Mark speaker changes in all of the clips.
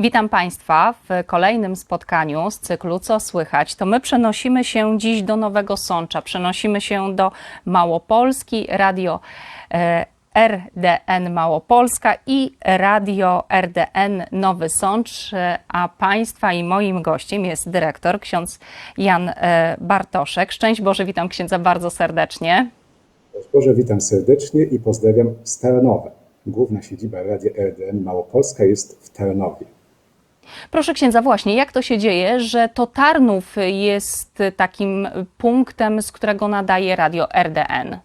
Speaker 1: Witam Państwa w kolejnym spotkaniu z cyklu Co Słychać. To my przenosimy się dziś do Nowego Sącza, przenosimy się do Małopolski, radio e, RDN Małopolska i radio RDN Nowy Sącz, e, a Państwa i moim gościem jest dyrektor ksiądz Jan e, Bartoszek. Szczęść Boże, witam księdza bardzo serdecznie.
Speaker 2: Szczęść Boże, witam serdecznie i pozdrawiam z. Główna siedziba Radia RDN Małopolska jest w Tarnowie.
Speaker 1: Proszę księdza, właśnie jak to się dzieje, że to Tarnów jest takim punktem, z którego nadaje radio RDN?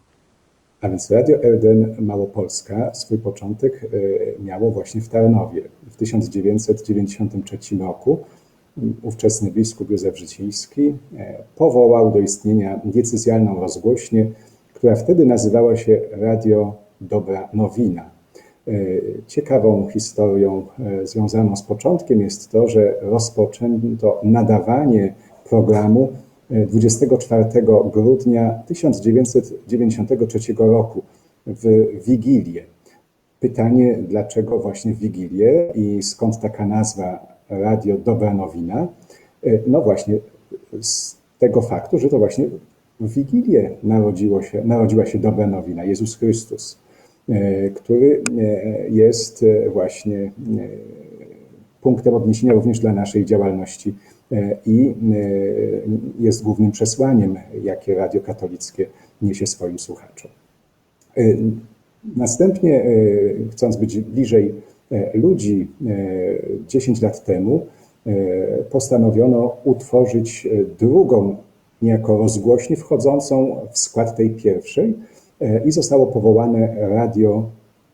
Speaker 2: A więc Radio RDN Małopolska swój początek e, miało właśnie w Tarnowie. W 1993 roku ówczesny biskup Józef Życiński e, powołał do istnienia decyzjalną rozgłośnię, która wtedy nazywała się Radio Dobra Nowina. E, ciekawą historią związaną z początkiem jest to, że rozpoczęto nadawanie programu 24 grudnia 1993 roku w Wigilię. Pytanie, dlaczego właśnie w Wigilię i skąd taka nazwa Radio Dobra Nowina? No właśnie z tego faktu, że to właśnie w Wigilię narodziło się, narodziła się Dobra Nowina, Jezus Chrystus, który jest właśnie punktem odniesienia również dla naszej działalności E, i e, jest głównym przesłaniem, jakie radio katolickie niesie swoim słuchaczom. E, następnie, chcąc być bliżej ludzi, 10 lat temu postanowiono utworzyć drugą niejako rozgłośnię wchodzącą w skład tej pierwszej i zostało powołane radio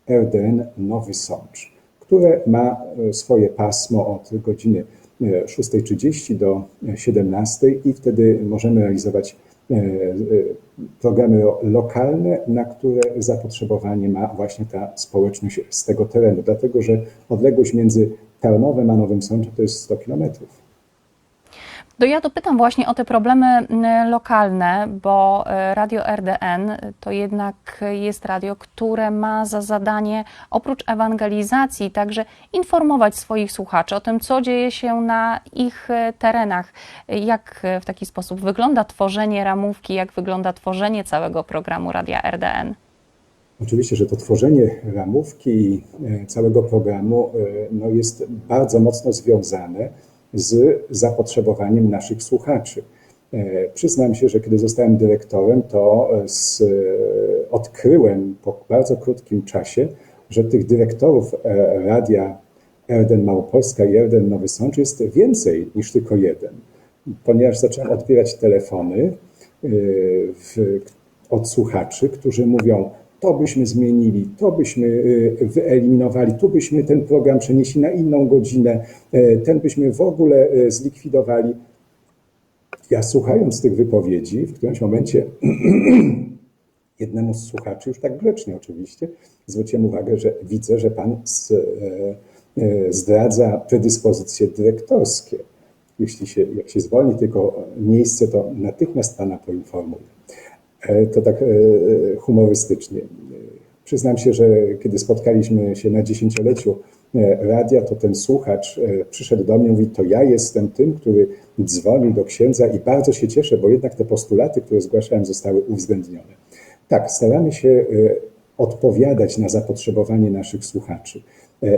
Speaker 2: RDN Nowy Sącz, które ma swoje pasmo od godziny 6.30 do 17.00 i wtedy możemy realizować e, e, programy lokalne, na które zapotrzebowanie ma właśnie ta społeczność z tego terenu, dlatego że odległość między Tarnowem a Nowym Sączem to jest 100 kilometrów.
Speaker 1: To ja dopytam właśnie o te problemy lokalne, bo e, Radio RDN to jednak jest radio, które ma za zadanie oprócz ewangelizacji także informować swoich słuchaczy o tym, co dzieje się na ich e, terenach, jak w taki sposób wygląda tworzenie ramówki, jak wygląda tworzenie całego programu Radia RDN.
Speaker 2: Oczywiście, że to tworzenie ramówki e, całego programu no, jest bardzo mocno związane z zapotrzebowaniem naszych słuchaczy. E, przyznam się, że kiedy zostałem dyrektorem, to e, z, e, odkryłem po bardzo krótkim czasie, że tych dyrektorów radia Erden Małopolska i Erden Nowy Sącz jest więcej niż tylko jeden. Ponieważ zacząłem odbierać telefony w, od słuchaczy, którzy mówią, to byśmy zmienili, to byśmy y, wyeliminowali, tu byśmy ten program przenieśli na inną godzinę, y, ten byśmy w ogóle y, zlikwidowali. Ja słuchając tych wypowiedzi, w którymś momencie jednemu z słuchaczy, już tak grzecznie oczywiście, zwróciłem uwagę, że widzę, że pan z, zdradza predyspozycje dyrektorskie. Jeśli się, jak się zwolni tylko miejsce, to natychmiast pana poinformuję. E, to tak e, humorystycznie. Przyznam się, że kiedy spotkaliśmy się na dziesięcioleciu e, radia, to ten słuchacz przyszedł do mnie i mówi, to ja jestem tym, który dzwonił do księdza i bardzo się cieszę, bo jednak te postulaty, które zgłaszałem, zostały uwzględnione. Tak, staramy się odpowiadać na zapotrzebowanie naszych słuchaczy.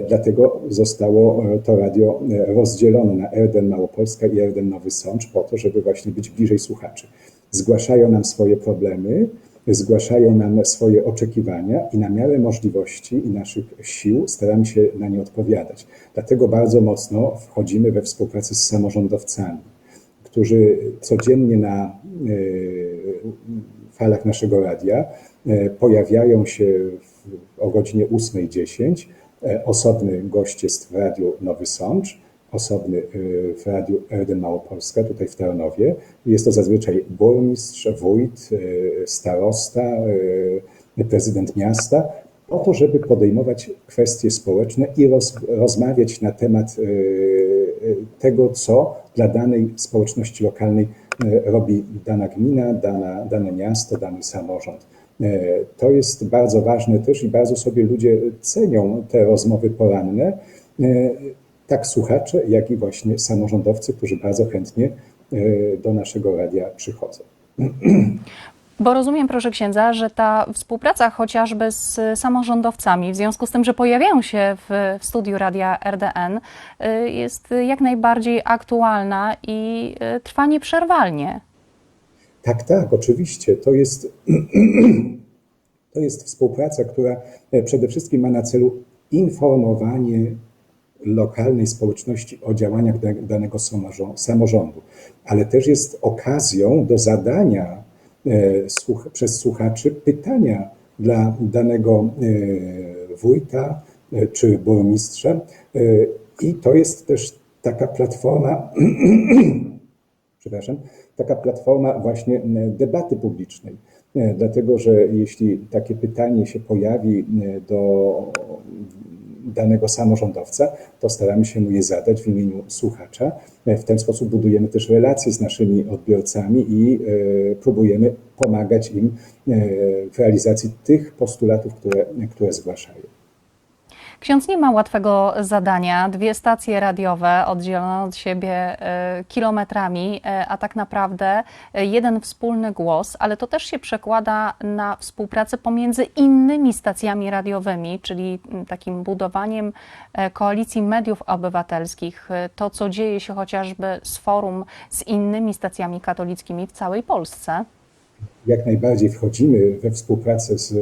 Speaker 2: Dlatego zostało to radio rozdzielone na Erden Małopolska i Erden Nowy Sącz po to, żeby właśnie być bliżej słuchaczy zgłaszają nam swoje problemy, zgłaszają nam swoje oczekiwania i na miarę możliwości i naszych sił staramy się na nie odpowiadać. Dlatego bardzo mocno wchodzimy we współpracę z samorządowcami, którzy codziennie na e, falach naszego radia e, pojawiają się o godzinie 8.10 e, osobny jest w Radiu Nowy Sącz, osobny y, w Radiu RD Małopolska, tutaj w Tarnowie. Jest to zazwyczaj burmistrz, wójt, y, starosta, y, prezydent miasta, po to, żeby podejmować kwestie społeczne i roz, rozmawiać na temat tego, co dla danej społeczności lokalnej robi dana gmina, dana, dane miasto, dany samorząd. To jest bardzo ważne też i bardzo sobie ludzie cenią te rozmowy poranne tak słuchacze, jak i właśnie samorządowcy, którzy bardzo chętnie do naszego radia przychodzą.
Speaker 1: Bo rozumiem, proszę księdza, że ta współpraca chociażby z samorządowcami, w związku z tym, że pojawiają się w, w studiu Radia RDN, jest jak najbardziej aktualna i trwa nieprzerwalnie.
Speaker 2: Tak, tak, oczywiście. To jest, to jest współpraca, która przede wszystkim ma na celu informowanie lokalnej społeczności o działaniach danego samorządu, ale też jest okazją do zadania przez słuchaczy pytania dla danego wójta czy burmistrza. I to jest też taka platforma, przepraszam, taka platforma właśnie debaty publicznej. Dlatego, że jeśli takie pytanie się pojawi do danego samorządowca, to staramy się mu je zadać w imieniu słuchacza. W ten sposób budujemy też relacje z naszymi odbiorcami i próbujemy pomagać im w realizacji tych postulatów, które, które zgłaszają.
Speaker 1: Ksiądz nie ma łatwego zadania. Dwie stacje radiowe oddzielone od siebie kilometrami, a tak naprawdę jeden wspólny głos, ale to też się przekłada na współpracę pomiędzy innymi stacjami radiowymi, czyli takim budowaniem koalicji mediów obywatelskich. To, co dzieje się chociażby z forum z innymi stacjami katolickimi w całej Polsce.
Speaker 2: Jak najbardziej wchodzimy we współpracę z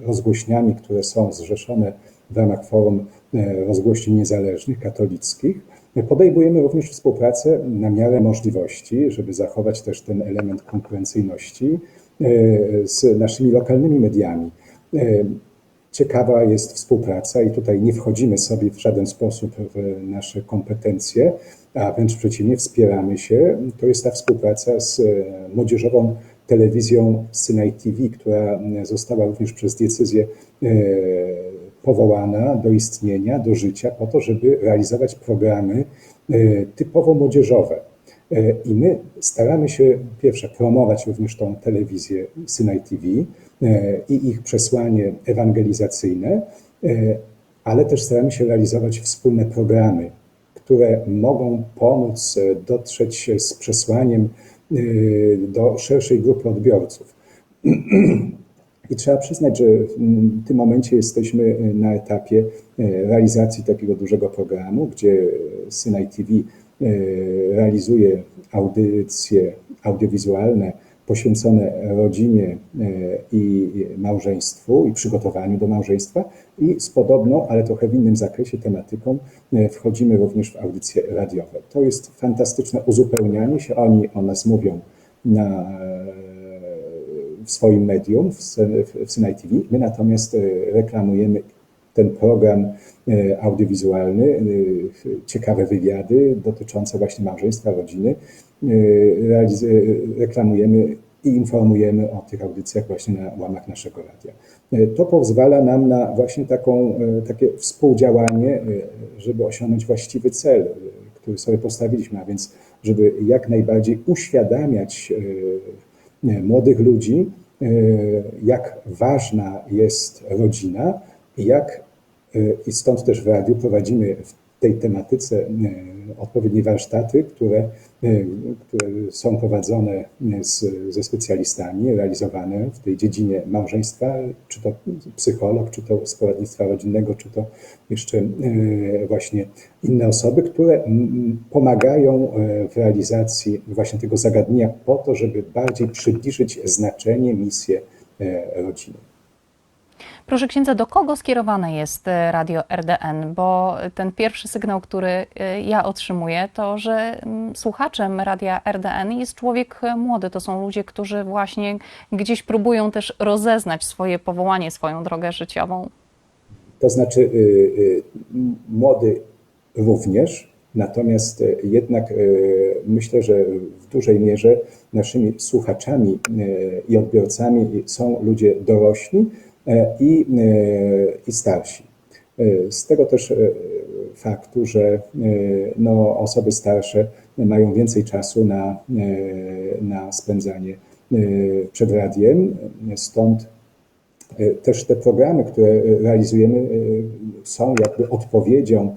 Speaker 2: rozgłośniami, które są zrzeszone w ramach Forum Rozgłośni Niezależnych, katolickich. Podejmujemy również współpracę na miarę możliwości, żeby zachować też ten element konkurencyjności z naszymi lokalnymi mediami. Ciekawa jest współpraca i tutaj nie wchodzimy sobie w żaden sposób w nasze kompetencje, a wręcz przeciwnie, wspieramy się. To jest ta współpraca z młodzieżową telewizją Synaj TV, która została również przez decyzję powołana do istnienia, do życia, po to, żeby realizować programy typowo młodzieżowe. I my staramy się, pierwsze, promować również tą telewizję Synaj TV i ich przesłanie ewangelizacyjne, ale też staramy się realizować wspólne programy, które mogą pomóc dotrzeć z przesłaniem do szerszej grupy odbiorców. I trzeba przyznać, że w tym momencie jesteśmy na etapie realizacji takiego dużego programu, gdzie Synaj TV realizuje audycje audiowizualne poświęcone rodzinie i małżeństwu i przygotowaniu do małżeństwa i z podobną, ale trochę w innym zakresie tematyką wchodzimy również w audycje radiowe. To jest fantastyczne uzupełnianie się, oni o nas mówią na, w swoim medium, w Synaj TV, my natomiast reklamujemy ten program audiowizualny, ciekawe wywiady dotyczące właśnie małżeństwa, rodziny. Reklamujemy i informujemy o tych audycjach właśnie na łamach naszego radia. To pozwala nam na właśnie taką, takie współdziałanie, żeby osiągnąć właściwy cel, który sobie postawiliśmy, a więc żeby jak najbardziej uświadamiać młodych ludzi, jak ważna jest rodzina i jak i stąd też w radiu prowadzimy w tej tematyce odpowiednie warsztaty, które, które są prowadzone z, ze specjalistami, realizowane w tej dziedzinie małżeństwa, czy to psycholog, czy to z poradnictwa rodzinnego, czy to jeszcze właśnie inne osoby, które pomagają w realizacji właśnie tego zagadnienia po to, żeby bardziej przybliżyć znaczenie, misję rodziny.
Speaker 1: Proszę księdza, do kogo skierowane jest radio RDN? Bo ten pierwszy sygnał, który ja otrzymuję, to że słuchaczem radia RDN jest człowiek młody. To są ludzie, którzy właśnie gdzieś próbują też rozeznać swoje powołanie, swoją drogę życiową.
Speaker 2: To znaczy, młody również, natomiast jednak myślę, że w dużej mierze naszymi słuchaczami i odbiorcami są ludzie dorośli, i, i starsi. Z tego też faktu, że no, osoby starsze mają więcej czasu na, na spędzanie przed radiem, stąd Też te programy, które realizujemy, są jakby odpowiedzią,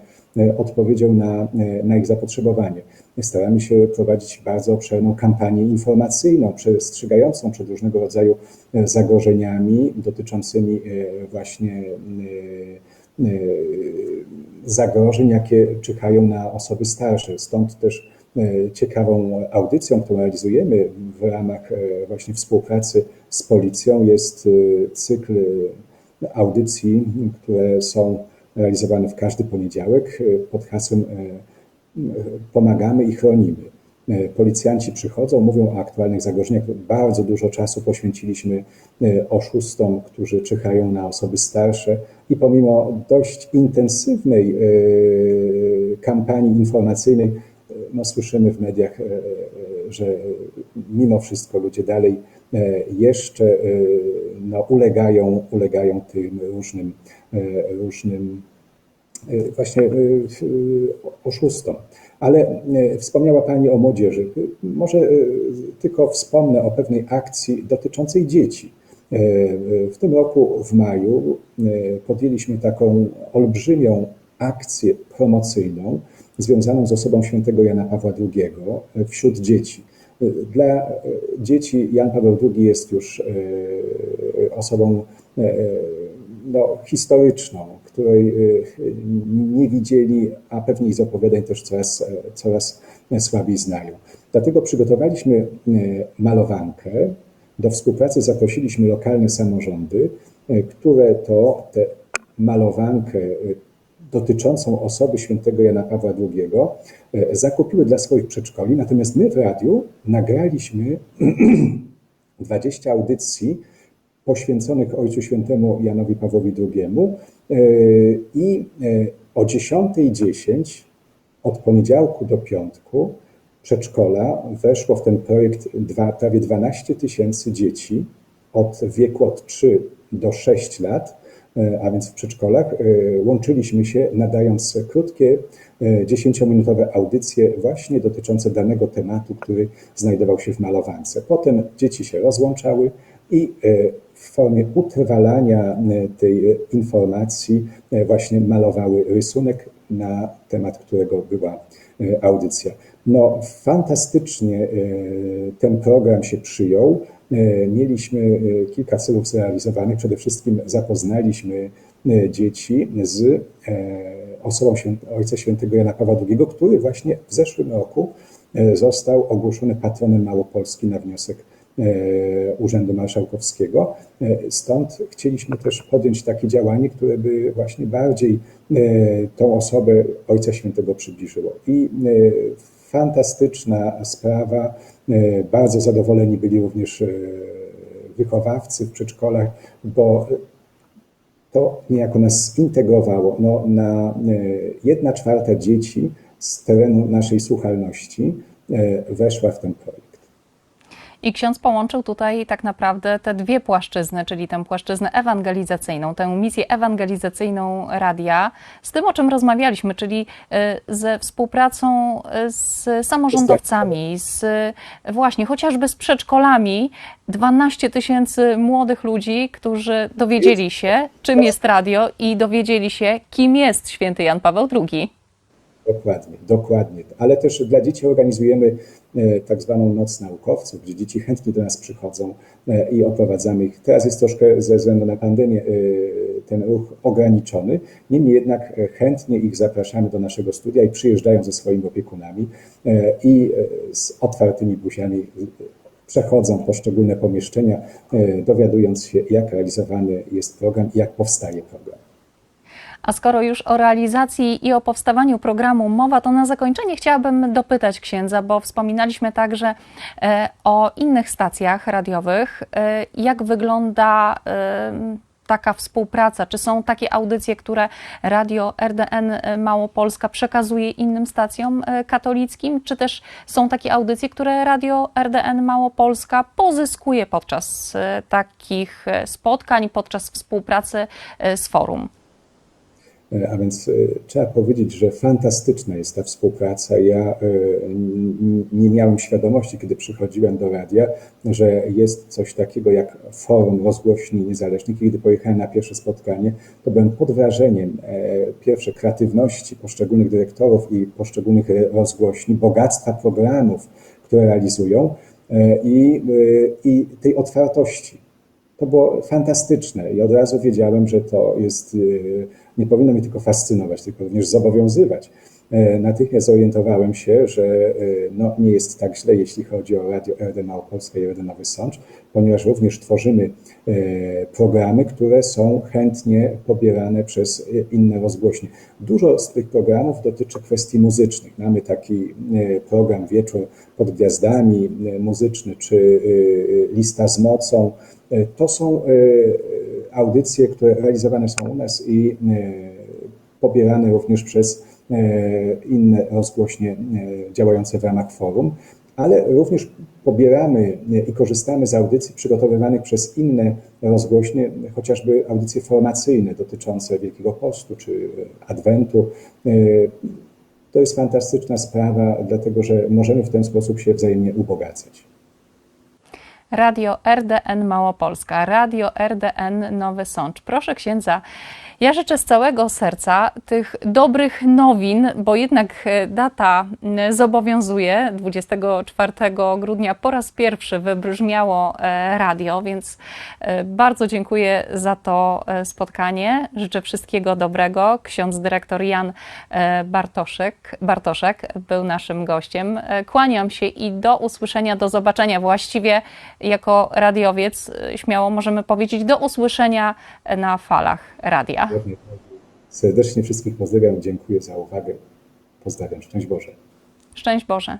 Speaker 2: odpowiedzią na, na ich zapotrzebowanie. Staramy się prowadzić bardzo obszerną kampanię informacyjną, przestrzegającą przed różnego rodzaju zagrożeniami dotyczącymi właśnie zagrożeń, jakie czyhają na osoby starsze. Stąd też ciekawą audycją, którą realizujemy w ramach właśnie współpracy z policją jest cykl audycji, które są realizowane w każdy poniedziałek pod hasłem Pomagamy i chronimy. Policjanci przychodzą, mówią o aktualnych zagrożeniach. Bardzo dużo czasu poświęciliśmy oszustom, którzy czyhają na osoby starsze i pomimo dość intensywnej kampanii informacyjnej, no, słyszymy w mediach, że mimo wszystko ludzie dalej jeszcze no, ulegają, ulegają tym różnym, różnym właśnie oszustom. Ale wspomniała Pani o młodzieży. Może tylko wspomnę o pewnej akcji dotyczącej dzieci. W tym roku w maju podjęliśmy taką olbrzymią akcję promocyjną związaną z osobą świętego Jana Pawła II wśród dzieci. Dla dzieci Jan Paweł II jest już osobą no, historyczną, której nie widzieli, a pewnie z opowiadań też coraz, coraz słabiej znają. Dlatego przygotowaliśmy malowankę. Do współpracy zaprosiliśmy lokalne samorządy, które to tę malowankę dotyczącą osoby świętego Jana Pawła II zakupiły dla swoich przedszkoli. Natomiast my w radiu nagraliśmy 20 audycji poświęconych Ojcu Świętemu Janowi Pawłowi II i o 10.10 od poniedziałku do piątku przedszkola weszło w ten projekt dwa, prawie 12 tysięcy dzieci od wieku od 3 do 6 lat, a więc w przedszkolach. Łączyliśmy się, nadając krótkie, 10-minutowe audycje właśnie dotyczące danego tematu, który znajdował się w malowance. Potem dzieci się rozłączały i w formie utrwalania tej informacji właśnie malowały rysunek na temat, którego była audycja. No, fantastycznie ten program się przyjął. Mieliśmy kilka celów zrealizowanych. Przede wszystkim zapoznaliśmy dzieci z osobą Ojca Świętego Jana Pawła II, który właśnie w zeszłym roku został ogłoszony patronem Małopolski na wniosek Urzędu Marszałkowskiego. Stąd chcieliśmy też podjąć takie działanie, które by właśnie bardziej tą osobę Ojca Świętego przybliżyło. I fantastyczna sprawa. Bardzo zadowoleni byli również wychowawcy w przedszkolach, bo to niejako nas zintegrowało. No, na jedna czwarta dzieci z terenu naszej słuchalności weszła w ten projekt.
Speaker 1: I ksiądz połączył tutaj tak naprawdę te dwie płaszczyzny, czyli tę płaszczyznę ewangelizacyjną, tę misję ewangelizacyjną radia, z tym, o czym rozmawialiśmy, czyli ze współpracą z samorządowcami, z właśnie chociażby z przedszkolami. 12 tysięcy młodych ludzi, którzy dowiedzieli się, czym jest radio i dowiedzieli się, kim jest święty Jan Paweł II.
Speaker 2: Dokładnie, dokładnie. Ale też dla dzieci organizujemy tak zwaną Noc Naukowców, gdzie dzieci chętnie do nas przychodzą i oprowadzamy ich. Teraz jest troszkę ze względu na pandemię ten ruch ograniczony, niemniej jednak chętnie ich zapraszamy do naszego studia i przyjeżdżają ze swoimi opiekunami i z otwartymi buziami przechodzą poszczególne pomieszczenia, dowiadując się, jak realizowany jest program i jak powstaje program.
Speaker 1: A skoro już o realizacji i o powstawaniu programu mowa, to na zakończenie chciałabym dopytać księdza, bo wspominaliśmy także o innych stacjach radiowych. Jak wygląda taka współpraca? Czy są takie audycje, które radio RDN Małopolska przekazuje innym stacjom katolickim, czy też są takie audycje, które radio RDN Małopolska pozyskuje podczas takich spotkań, podczas współpracy z forum?
Speaker 2: E, A więc e, trzeba powiedzieć, że fantastyczna jest ta współpraca. Ja e, nie miałem świadomości, kiedy przychodziłem do radia, że jest coś takiego jak forum rozgłośni niezależnych. Kiedy pojechałem na pierwsze spotkanie, to byłem pod wrażeniem pierwsze kreatywności poszczególnych dyrektorów i poszczególnych rozgłośni, bogactwa programów, które realizują i, i tej otwartości. To było fantastyczne i od razu wiedziałem, że to jest, nie powinno mnie tylko fascynować, tylko również zobowiązywać. E, Natychmiast zorientowałem się, że y, no, nie jest tak źle, jeśli chodzi o Radio RD Małopolska i RD Nowy Sącz, ponieważ również tworzymy e, programy, które są chętnie pobierane przez inne rozgłośnie. Dużo z tych programów dotyczy kwestii muzycznych. Mamy taki e, program Wieczór pod Gwiazdami e, muzyczny, czy Lista z mocą. E, To są e, audycje, które realizowane są u nas i e, pobierane również przez e, inne rozgłośnie e, działające w ramach forum, ale również pobieramy i korzystamy z audycji przygotowywanych przez inne rozgłośnie, chociażby audycje formacyjne dotyczące Wielkiego Postu czy Adwentu. To jest fantastyczna sprawa, dlatego że możemy w ten sposób się wzajemnie ubogacać.
Speaker 1: Radio RDN Małopolska, Radio RDN Nowy Sącz. Proszę księdza, ja życzę z całego serca tych dobrych nowin, bo jednak e, data zobowiązuje. 24 grudnia po raz pierwszy wybrzmiało e, radio, więc e, bardzo dziękuję za to spotkanie. Życzę wszystkiego dobrego. Ksiądz dyrektor Jan Bartoszek, Bartoszek był naszym gościem. Kłaniam się i do usłyszenia, do zobaczenia. Właściwie jako radiowiec śmiało możemy powiedzieć do usłyszenia na falach radia.
Speaker 2: Serdecznie wszystkich pozdrawiam, dziękuję za uwagę. Pozdrawiam, szczęść Boże.
Speaker 1: Szczęść Boże.